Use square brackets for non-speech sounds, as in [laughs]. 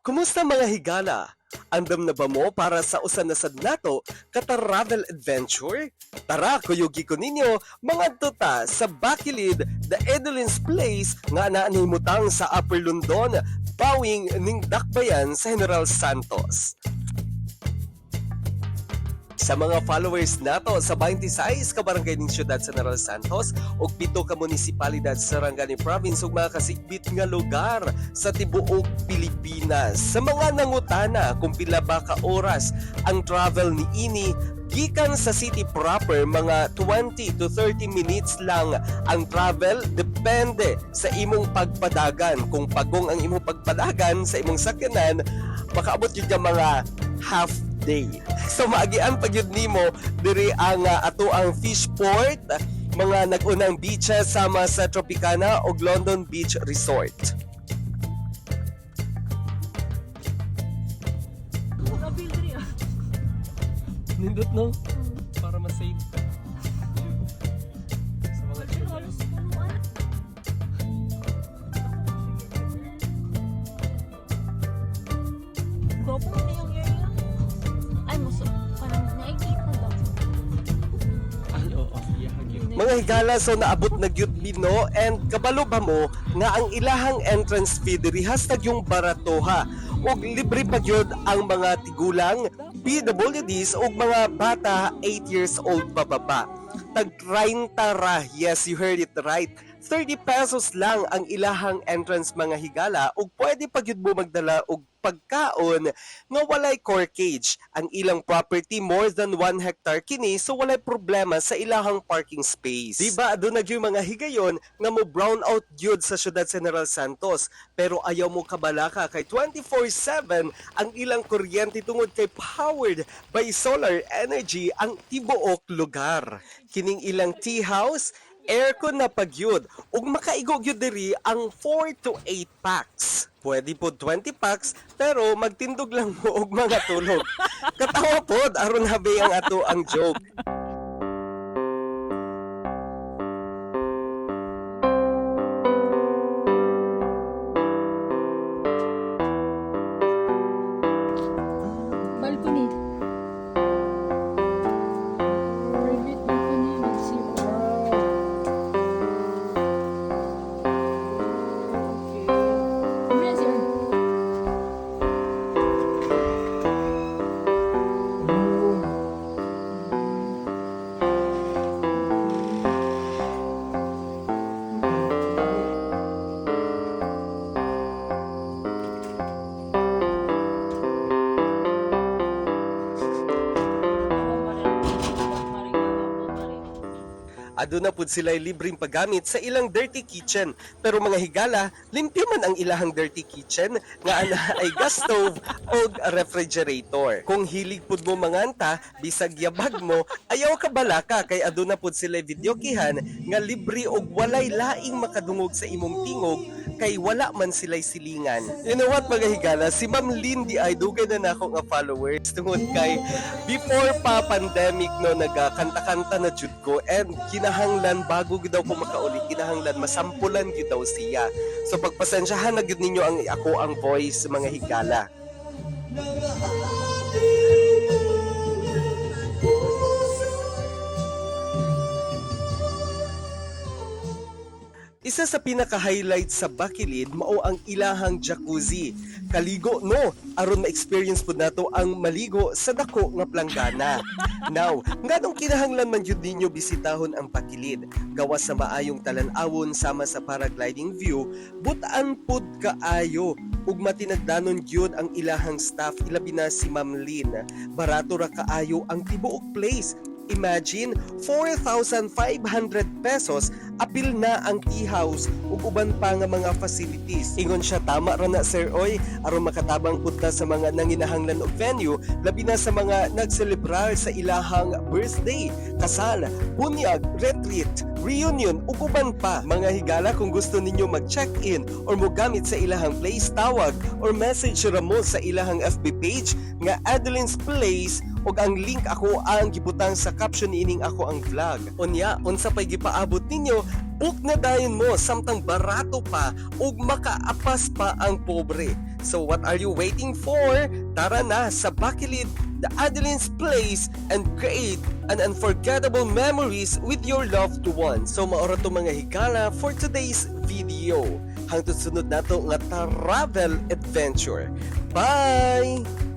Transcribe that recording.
Kumusta mga higala? Andam na ba mo para sa usan na sad nato ka-travel adventure? Tara, kuyugi ko ninyo, mga tuta sa Bakilid, the Edelin's Place nga naanimutang sa Upper London, bawing ning dakbayan sa General Santos. Sa mga followers nato sa 26 ka barangay ning siyudad sa General Santos ug pito ka munisipalidad sa Sarangani Province ug mga kasigbit nga lugar sa tibuok Pilipinas. Sa mga nangutana kung pila ba ka oras ang travel ni ini gikan sa city proper mga 20 to 30 minutes lang ang travel depende sa imong pagpadagan kung pagong ang imong pagpadagan sa imong sakyanan makaabot yung mga half day. So maagian pag yun nimo diri ang uh, ato ang fish port mga nagunang beaches sama sa Tropicana ug London Beach Resort. Nindot no? Para ma-save Mga higala so naabot na gyud bino and kabalo ba mo nga ang ilahang entrance fee diri hashtag yung baratoha ug libre pa gyud ang mga tigulang PWDs ug mga bata 8 years old pababa. Tag 30 ra, yes you heard it right. 30 pesos lang ang ilahang entrance mga higala ug pwede pa gyud mo magdala og pagkaon nga walay core cage. Ang ilang property more than 1 hectare kini so walay problema sa ilahang parking space. Diba adun na gyud mga higayon nga mo brown out gyud sa syudad General Santos pero ayaw mo kabalaka kay 24/7 ang ilang kuryente tungod kay powered by solar energy ang tibuok lugar. Kining ilang tea house aircon na pagyud ug makaigo gyud diri ang 4 to 8 packs. Pwede po 20 packs pero magtindog lang mo og mga tulog. [laughs] Katawa pod aron habe ang ato ang joke. Ado na pud sila libreng paggamit sa ilang dirty kitchen. Pero mga higala, limpyo man ang ilahang dirty kitchen nga ana ay gas stove o refrigerator. Kung hilig pud mo manganta, bisag yabag mo, ayaw ka balaka kay ado na pud sila videokihan nga libre og walay laing makadungog sa imong tingog kay wala man sila'y silingan. You know what mga higala, si Ma'am Lindy ay dugay na nako nga followers tungod kay before pa pandemic no nagakanta-kanta na jud ko and kinahanglan bago gyud daw ko makauli kinahanglan masampulan gyud daw siya. So pagpasensyahan na gyud ninyo ang ako ang voice mga higala. Isa sa pinaka-highlight sa Bakilid mao ang ilahang jacuzzi. Kaligo no, aron ma-experience pud nato ang maligo sa dako nga planggana. [laughs] Now, nganong kinahanglan man jud ninyo bisitahon ang Bakilid? Gawas sa maayong talan-awon sama sa paragliding view, butaan pud kaayo ug matinagdanon gyud ang ilahang staff ilabi na si Ma'am Lynn. Barato ra kaayo ang tibuok place Imagine, 4,500 pesos apil na ang tea house ug uban pa nga mga facilities. Ingon siya tama ra na Sir Oy aron makatabang punta sa mga nanginahanglan og venue labi na sa mga nagselebrar sa ilahang birthday, kasal, bunyag, retreat, reunion ug uban pa. Mga higala kung gusto ninyo mag-check-in or mogamit sa ilahang place tawag or message ra mo sa ilahang FB page nga Adeline's Place ug ang link ako ang gibutang sa caption ining ako ang vlog. Unya, unsa pay gipaabot ninyo, book na dayon mo samtang barato pa ug makaapas pa ang pobre. So what are you waiting for? Tara na sa Bakilit, the Adeline's Place and create an unforgettable memories with your loved one. So maora to mga higala for today's video. Hangtod sunod nato nga travel adventure. Bye!